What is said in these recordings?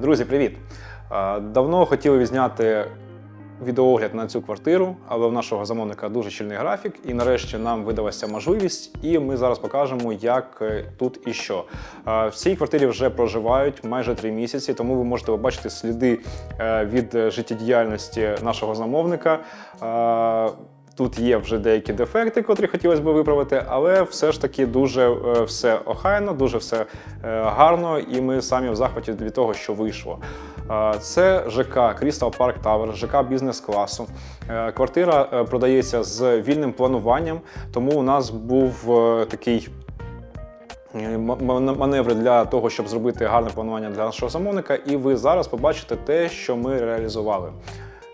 Друзі, привіт! Давно хотіли відзняти відеоогляд на цю квартиру, але у нашого замовника дуже щільний графік, і нарешті нам видалася можливість, і ми зараз покажемо, як е, тут і що. В цій квартирі вже проживають майже три місяці, тому ви можете побачити сліди е, від е, життєдіяльності нашого замовника. Тут є вже деякі дефекти, котрі хотілося б виправити, але все ж таки дуже е, все охайно, дуже все е, гарно, і ми самі в захваті від того, що вийшло. Е, Це ЖК Crystal Park Tower, ЖК бізнес-класу. Квартира продається з вільним плануванням, тому у нас був такий. Маневри для того, щоб зробити гарне планування для нашого замовника, і ви зараз побачите те, що ми реалізували.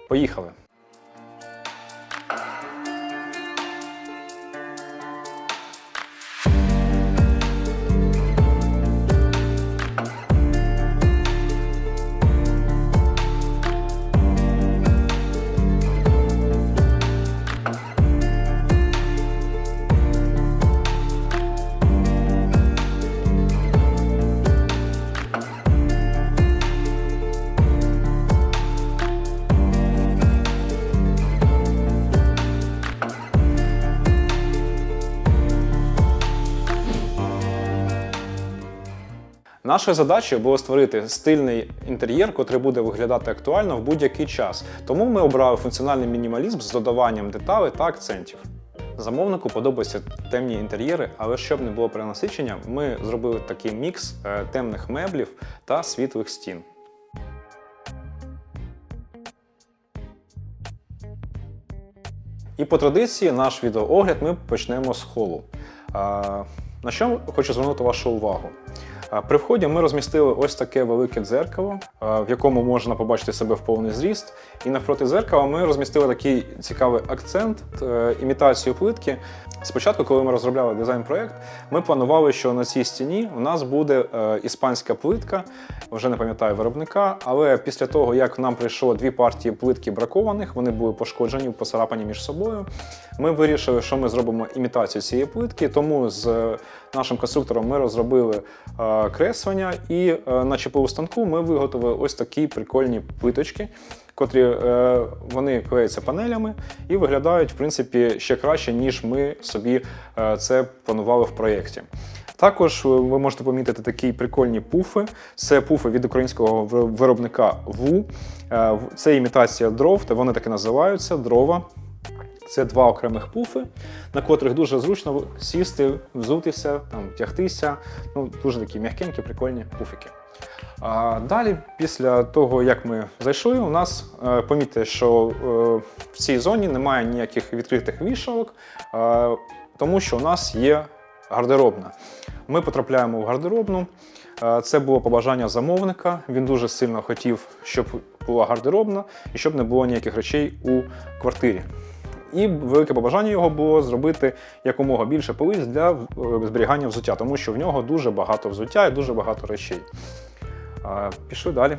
Поїхали! Нашою задачею було створити стильний інтер'єр, котрий буде виглядати актуально в будь-який час. Тому ми обрали функціональний мінімалізм з додаванням деталей та акцентів. Замовнику подобаються темні інтер'єри, але щоб не було перенасичення, ми зробили такий мікс е, темних меблів та світлих стін. І по традиції наш відеоогляд ми почнемо з холу. На що хочу звернути вашу увагу? При вході ми розмістили ось таке велике дзеркало, в якому можна побачити себе в повний зріст. І навпроти дзеркала ми розмістили такий цікавий акцент, е, імітацію плитки. Спочатку, коли ми розробляли дизайн-проект, ми планували, що на цій стіні у нас буде е, іспанська плитка, вже не пам'ятаю виробника, але після того, як нам прийшло дві партії плитки бракованих, вони були пошкоджені, поцарапані між собою. Ми вирішили, що ми зробимо імітацію цієї плитки, тому з е, нашим конструктором ми розробили е, креслення і е, на ЧПУ станку ми виготовили ось такі прикольні плиточки, котрі е, вони клеються панелями і виглядають, в принципі, ще краще, ніж ми собі це планували в проєкті. Також ви можете помітити такі прикольні пуфи. Це пуфи від українського вир- виробника ВУ. Це імітація дров, та вони так і називаються дрова. Це два окремих пуфи, на котрих дуже зручно сісти, взутися, там, тягтися. Ну, дуже такі м'якенькі, прикольні пуфики. А далі, після того, як ми зайшли, у нас е, помітьте, що е, в цій зоні немає ніяких відкритих вішалок, е, тому що у нас є гардеробна. Ми потрапляємо в гардеробну. Е, Це було побажання замовника. Він дуже сильно хотів, щоб була гардеробна і щоб не було ніяких речей у квартирі. І велике побажання його було зробити якомога більше полиць для е, зберігання взуття, тому що в нього дуже багато взуття і дуже багато речей. Пішли далі.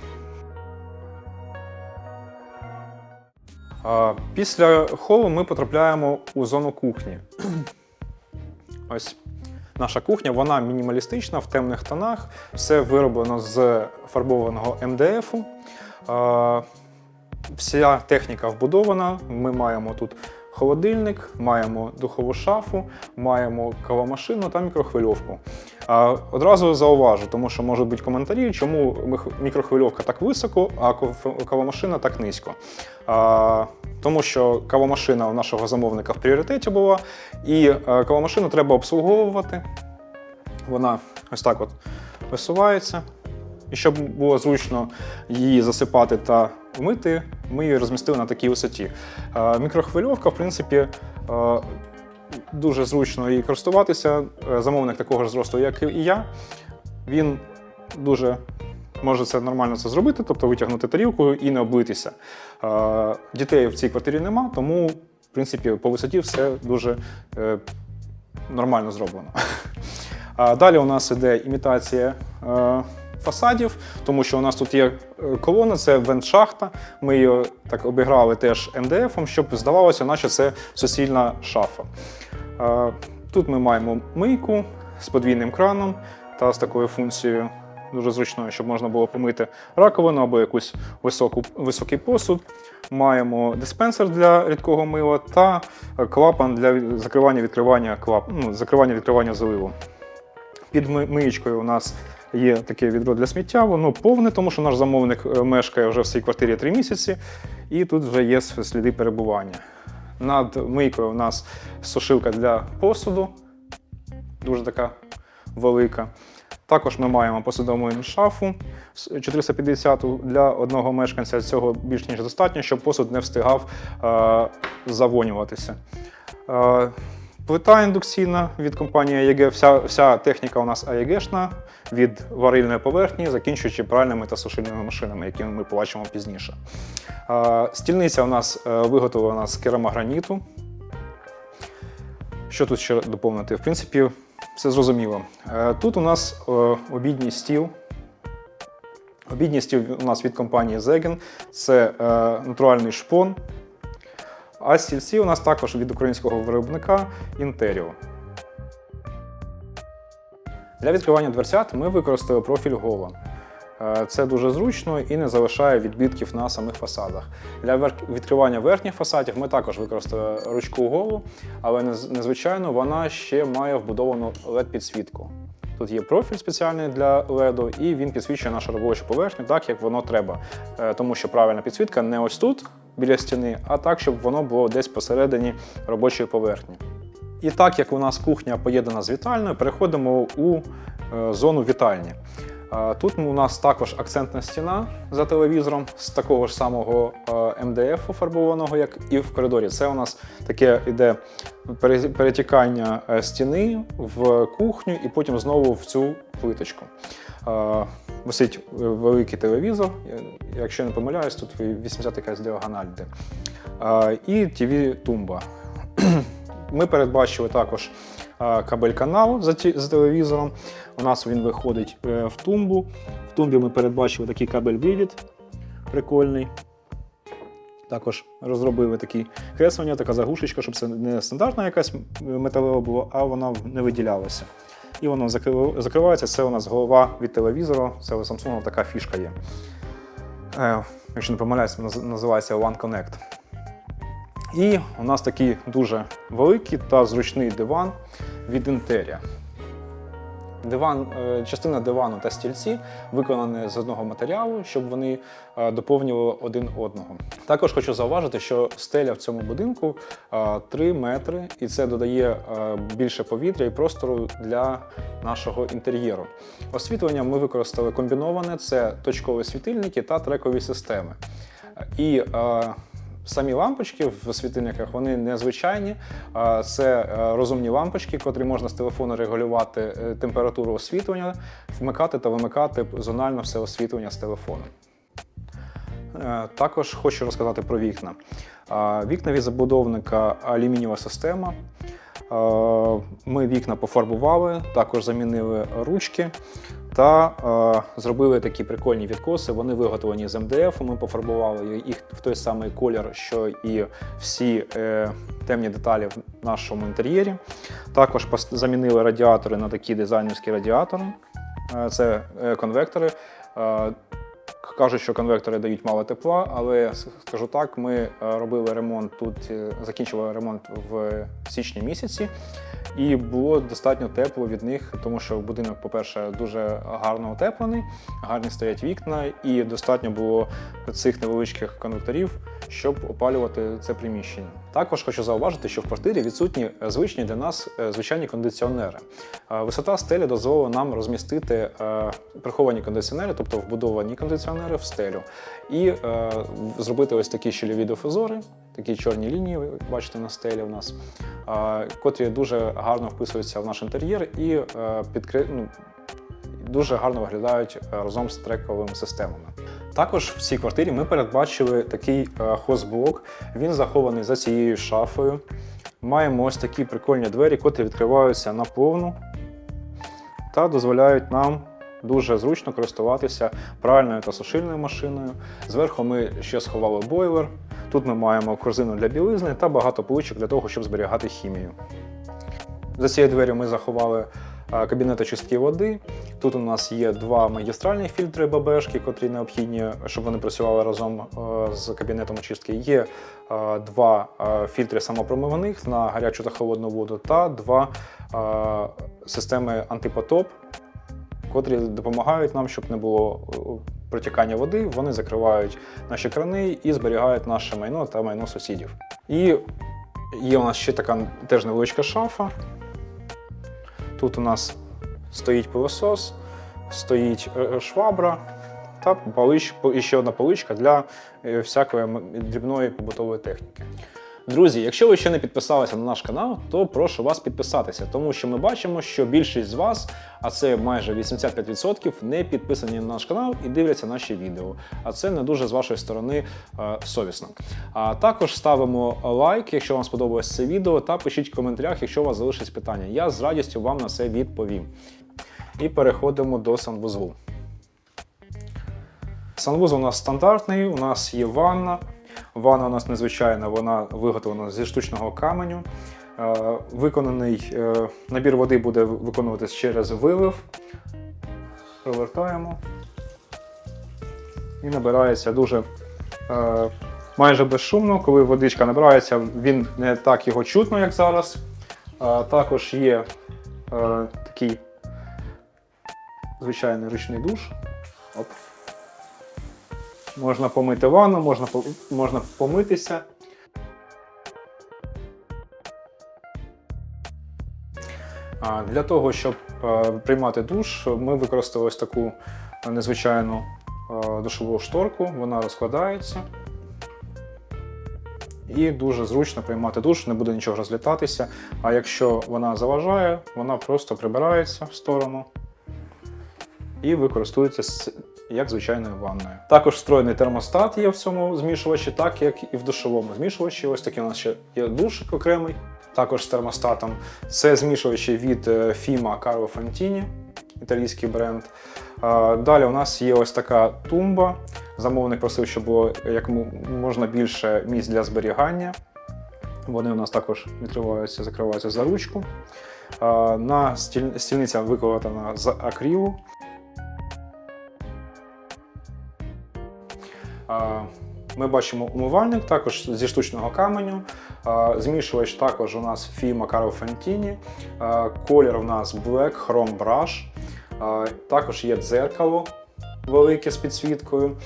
Після холу ми потрапляємо у зону кухні. Ось наша кухня, вона мінімалістична в темних тонах. Все вироблено з фарбованого МДФ. Вся техніка вбудована. Ми маємо тут холодильник, маємо духову шафу, маємо кавомашину та мікрохвильовку. Одразу зауважу, тому що можуть бути коментарі, чому мікрохвильовка так високо, а кавомашина так низько. Тому що кавомашина у нашого замовника в пріоритеті була, і е, кавомашину треба обслуговувати. Вона ось так от висувається. І щоб було зручно її засипати та мити, ми її розмістили на такій висоті. Е, Мікрохвильовка, в принципі, е, дуже зручно її користуватися. Е, Замовник такого ж зросту, як і я. Він дуже може це нормально це зробити, тобто витягнути тарілку і не облитися. Дітей в цій квартирі нема, тому, в принципі, по висоті все дуже нормально зроблено. Далі у нас іде імітація фасадів, тому що у нас тут є е, колона, це вент-шахта. Ми її так обіграли теж МДФ, щоб здавалося, наче це суцільна шафа. Е, Тут ми маємо мийку з подвійним краном та з такою функцією дуже зручною, щоб можна було помити раковину або якусь високу, високий посуд. Маємо диспенсер для рідкого мила та е, клапан для закривання відкривання клап... ну, закривання відкривання заливу. Під ми- миєчкою у нас є таке відро для сміття, воно повне, тому що наш замовник е, мешкає вже в цій квартирі 3 місяці, і тут вже є сліди перебування. Над мийкою у нас сушилка для посуду, дуже така велика. Також ми маємо посудомийну шафу з 450 для одного мешканця. Цього більш ніж достатньо, щоб посуд не встигав е, завонюватися. Е, Плита індукційна від компанії AEG. Вся, вся техніка у нас AEG-шна, від варильної поверхні, закінчуючи пральними та сушильними машинами, які ми побачимо пізніше. Стільниця у нас е, виготовлена з керамограніту. Що тут ще доповнити? В принципі, все зрозуміло. Е, Тут у нас е, обідній стіл. Обідній стіл у нас від компанії Zegen. Це натуральний шпон. А стільці у нас також від українського виробника Interio. Для відкривання дверцят ми використали профіль Гола. Е, Це дуже зручно і не залишає відбитків на самих фасадах. Для відкривання верхніх фасадів ми також використали ручку голу, але незвичайно вона ще має вбудовану LED-підсвітку. Тут є профіль спеціальний для LED, і він підсвічує нашу робочу поверхню так, як воно треба. Е, Тому що правильна підсвітка не ось тут, біля стіни, а так, щоб воно було десь посередині робочої поверхні. І так як у нас кухня поєднана з вітальною, переходимо у е, зону вітальні. Е, Тут у нас також акцентна стіна за телевізором з такого ж самого е, МДФ фарбованого, як і в коридорі. Це у нас таке іде перетікання стіни в кухню і потім знову в цю плиточку. Висить е, великий телевізор, якщо я не помиляюсь, тут 80 якась діагональ йде. Е, І TV-тумба. Ми передбачили також кабель-канал за, телевізором. У нас він виходить е, в тумбу. В тумбі ми передбачили такий кабель-вивід прикольний. Також розробили такі креслення, така заглушечка, щоб це не стандартна якась металева була, а вона не виділялася. І воно закривається. Це у нас голова від телевізору, Це у Samsung така фішка є. Е, якщо не помиляюсь, наз- називається One Connect. І у нас такий дуже великий та зручний диван від Interia. Диван, е, частина дивану та стільці виконані з одного матеріалу, щоб вони е, доповнювали один одного. Також хочу зауважити, що стеля в цьому будинку е, 3 метри, і це додає е, більше повітря і простору для нашого інтер'єру. Освітлення ми використали комбіноване: це точкові світильники та трекові системи. І е, самі лампочки в світильниках вони незвичайні. Це е, розумні лампочки, котрі можна з телефону регулювати е, температуру освітлення, вмикати та вимикати зонально все освітлення з телефону. Е, Також хочу розказати про вікна. Вікна від забудовника алюмінієва система. Е, Ми вікна пофарбували, також замінили ручки та е, зробили такі прикольні відкоси. Вони виготовлені з МДФ. Ми пофарбували їх в той самий колір, що і всі е, темні деталі в нашому інтер'єрі. Також замінили радіатори на такі дизайнерські радіатори. Це конвектори. Кажуть, що конвектори дають мало тепла, але скажу так, ми е, робили ремонт тут, е, закінчили ремонт в січні місяці, і було достатньо тепло від них, тому що будинок, по-перше, дуже гарно утеплений, гарні стоять вікна, і достатньо було цих невеличких конвекторів, щоб опалювати це приміщення. Також хочу зауважити, що в квартирі відсутні е, звичні для нас е, звичайні кондиціонери. Е, Висота стелі дозволила нам розмістити приховані кондиціонери, тобто вбудовані кондиціонери в стелю, і зробити ось такі щільові дифузори, такі чорні лінії, ви бачите на стелі у нас, котрі дуже гарно вписуються в наш інтер'єр і підкри... ну, дуже гарно виглядають е, разом з трековими системами. Також в цій квартирі ми передбачили такий е, хозблок. Він захований за цією шафою. Маємо ось такі прикольні двері, котрі відкриваються наповну та дозволяють нам дуже зручно користуватися пральною та сушильною машиною. Зверху ми ще сховали бойлер. Тут ми маємо корзину для білизни та багато поличок для того, щоб зберігати хімію. За цією дверю ми заховали е, чистки води. Тут у нас є два магістральні фільтри ББшки, котрі необхідні, щоб вони працювали разом е, з кабінетом очистки. Є е, два фільтри самопромивних на гарячу та холодну воду, та два системи антипотоп, котрі допомагають нам, щоб не було протікання води. Вони закривають наші крани і зберігають наше майно та майно сусідів. І є у нас ще така теж невеличка шафа. Тут у нас стоїть пилосос, стоїть е, швабра та ще одна поличка для е, всякої дрібної побутової техніки. Друзі, якщо ви ще не підписалися на наш канал, то прошу вас підписатися, тому що ми бачимо, що більшість з вас, а це майже 85%, не підписані на наш канал і дивляться наші відео. А це не дуже з вашої сторони е, совісно. А також ставимо лайк, якщо вам сподобалось це відео, та пишіть в коментарях, якщо у вас залишились питання. Я з радістю вам на це відповім. І переходимо до санвузлу. Санвузол у нас стандартний, у нас є ванна. Ванна у нас незвичайна, вона виготовлена зі штучного каменю. Е, Виконаний е, набір води буде виконуватись через вилив. Провертаємо. І набирається дуже е, майже безшумно. Коли водичка набирається, він не так його чутно, як зараз. Також є такий звичайний ручний душ. Можна помити ванну, можна, можна помитися. Для того, щоб е, приймати душ, ми використали ось таку незвичайну е, душову шторку. Вона розкладається. І дуже зручно приймати душ, не буде нічого розлітатися. А якщо вона заважає, вона просто прибирається в сторону і використовується як звичайною ванною. Також встроєний термостат є в цьому змішувачі, так як і в душовому змішувачі. Ось такий у нас ще є душик окремий, також з термостатом. Це змішувачі від е, Fima Caro Fantini, італійський бренд. Далі у нас є ось така тумба. Замовник просив, щоб було як можна більше місць для зберігання. Вони у нас також відкриваються, закриваються за ручку. На стіль- стільниця виконана з акрилу. Ми бачимо умивальник також зі штучного каменю. Змішувач також у нас фіма Карл Фантіні, Колір у нас Black Chrome Brush. Також є дзеркало велике з підсвіткою.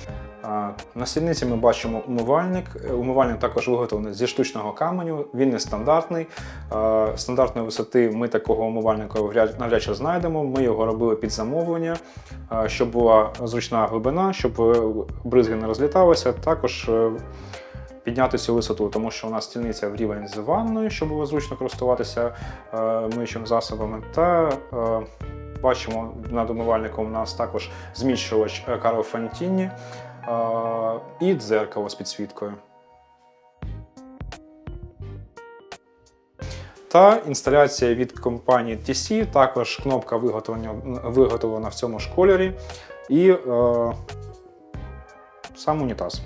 На стільниці ми бачимо умивальник. Е, Умивальник також виготовлений зі штучного каменю. Він не стандартний. А, Стандартної висоти ми такого умивальника вряд- навряд чи знайдемо. Ми його робили під замовлення, щоб була зручна глибина, щоб е, бризги не розліталися. Також е, підняти цю висоту, тому що у нас стільниця в рівень з ванною, щоб було зручно користуватися е, миючими засобами. Та бачимо над умивальником у нас також зміщувач е, Фантіні і дзеркало з підсвіткою. Та інсталяція від компанії TC, також кнопка виготовлення, виготовлена в цьому ж кольорі. І е, сам унітаз.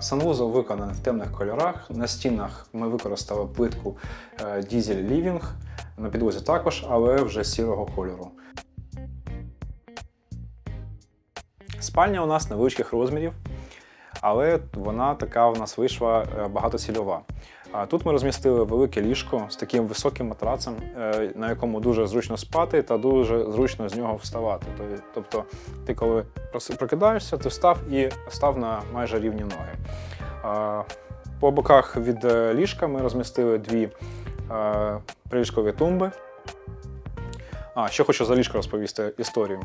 Санвузол виконаний в темних кольорах. На стінах ми використали плитку е, Diesel Living, на підлозі також, але вже сірого кольору. Спальня у нас невеличких розмірів, але вона така у нас вийшла е, багатоцільова. Тут ми розмістили велике ліжко з таким високим матрацем, е, на якому дуже зручно спати та дуже зручно з нього вставати. Тобто, ти коли прокидаєшся, ти встав і став на майже рівні ноги. По боках від е, ліжка ми розмістили дві приліжкові тумби. А, ще хочу за ліжко розповісти історію.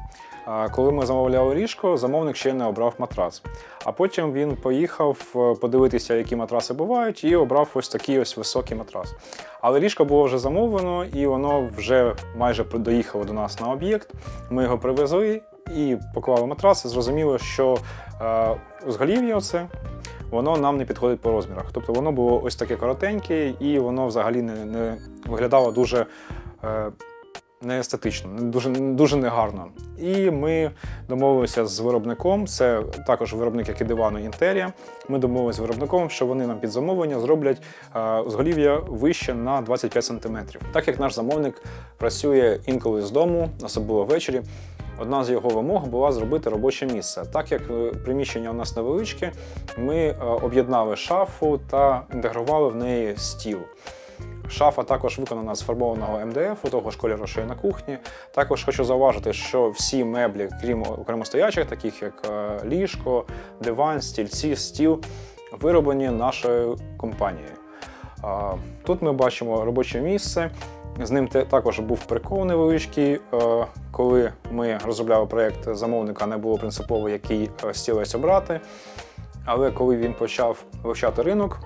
Коли ми замовляли ліжко, замовник ще не обрав матрац. А потім він поїхав е, подивитися, які матраси бувають, і обрав ось такий ось високий матрас. Але ліжко було вже замовлено, і воно вже майже доїхало до нас на об'єкт. Ми його привезли і поклали матрас, і зрозуміло, що е, узголів'я оце, воно нам не підходить по розмірах. Тобто воно було ось таке коротеньке, і воно взагалі не, не виглядало дуже. Е, не естетично, дуже, дуже негарно. І ми домовилися з виробником. Це також виробник, як і дивану Інтерія. Ми домовилися з виробником, що вони нам під замовлення зроблять е, зголів'я вище на 25 см. Так як наш замовник працює інколи з дому, особливо ввечері. Одна з його вимог була зробити робоче місце. Так як е, приміщення у нас невеличке, ми е, об'єднали шафу та інтегрували в неї стіл. Шафа також виконана з фарбованого МДФ, у того ж кольору, що і на кухні. Також хочу зауважити, що всі меблі, крім окремостоячих, таких як е, ліжко, диван, стільці, стіл, вироблені нашою компанією. Тут ми бачимо робоче місце. З ним також був прикол невеличкий. Е, Коли ми розробляли проєкт замовника, не було принципово, який е, стілець обрати. Але коли він почав вивчати ринок,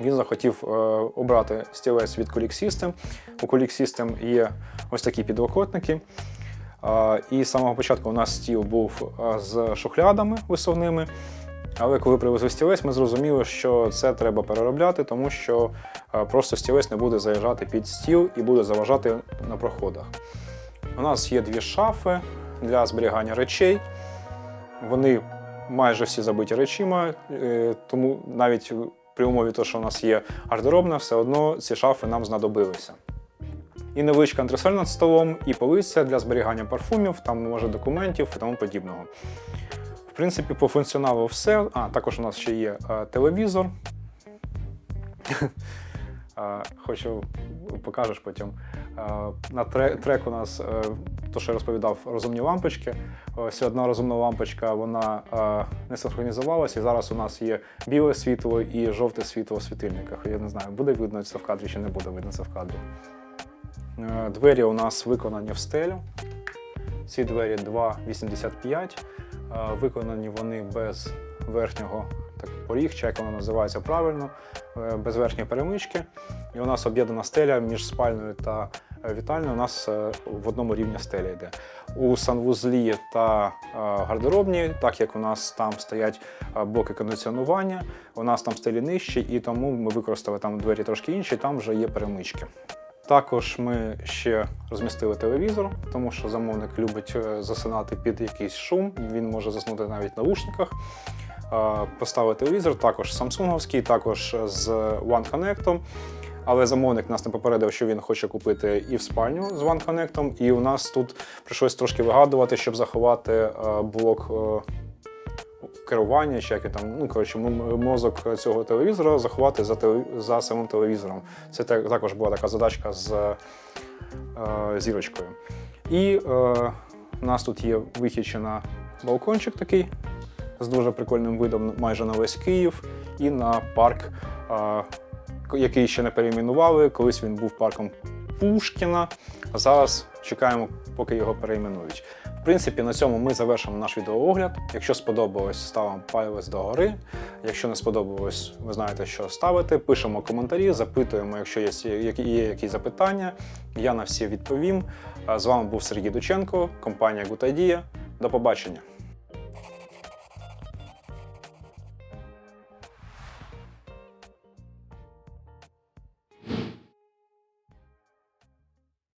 він захотів е, обрати стілець від Colic System. У Colic System є ось такі підлокотники. Е, І з самого початку у нас стіл був е, з шухлядами висувними. Але коли привезли стілець, ми зрозуміли, що це треба переробляти, тому що е, просто стілець не буде заїжджати під стіл і буде заважати на проходах. У нас є дві шафи для зберігання речей. Вони майже всі забиті речима, е, тому навіть при умові того, що у нас є гардеробна, все одно ці шафи нам знадобилися. І невеличка антресоль над столом, і полиця для зберігання парфумів, там може документів і тому подібного. В принципі, по функціоналу все. А, також у нас ще є е, телевізор. Хочу покажеш потім. На трек у нас, е, то, що я розповідав, розумні лампочки. Ось одна розумна лампочка, вона е, не синхронізувалася, і зараз у нас є біле світло і жовте світло в світильниках. Я не знаю, буде видно це в кадрі чи не буде видно це в кадрі. Е, Двері у нас виконані в стелю. Ці двері 2,85. Е, Виконані вони без верхнього поріг, чи як воно називається правильно, е, без верхньої перемички. І у нас об'єднана стеля між спальною та е, вітальною. У нас е, в одному рівні стеля йде. У санвузлі та гардеробні, так як у нас там стоять блоки кондиціонування, у нас там стелі нижчі, і тому ми використали там двері трошки інші, там вже є перемички. Також ми ще розмістили телевізор, тому що замовник любить засинати під якийсь шум. Він може заснути навіть в наушниках. Поставили телевізор, також самсунговський, також з One Connect. Але замовник нас не попередив, що він хоче купити і в спальню з One Connect, і у нас тут прийшлось трошки вигадувати, щоб заховати е, блок е, керування, чи як і там, ну коротше, мозок цього телевізора заховати за, теле- за самим телевізором. Це також була така задачка з е, зірочкою. І е, у нас тут є вихід ще на балкончик такий з дуже прикольним видом майже на весь Київ і на парк, який ще не перейменували. Колись він був парком Пушкіна, а зараз чекаємо, поки його перейменують. В принципі, на цьому ми завершимо наш відеоогляд. Якщо сподобалось, ставимо палець догори. Якщо не сподобалось, ви знаєте, що ставити. Пишемо коментарі, запитуємо, якщо є, є якісь запитання. Я на всі відповім. З вами був Сергій Дученко, компанія Idea. До побачення.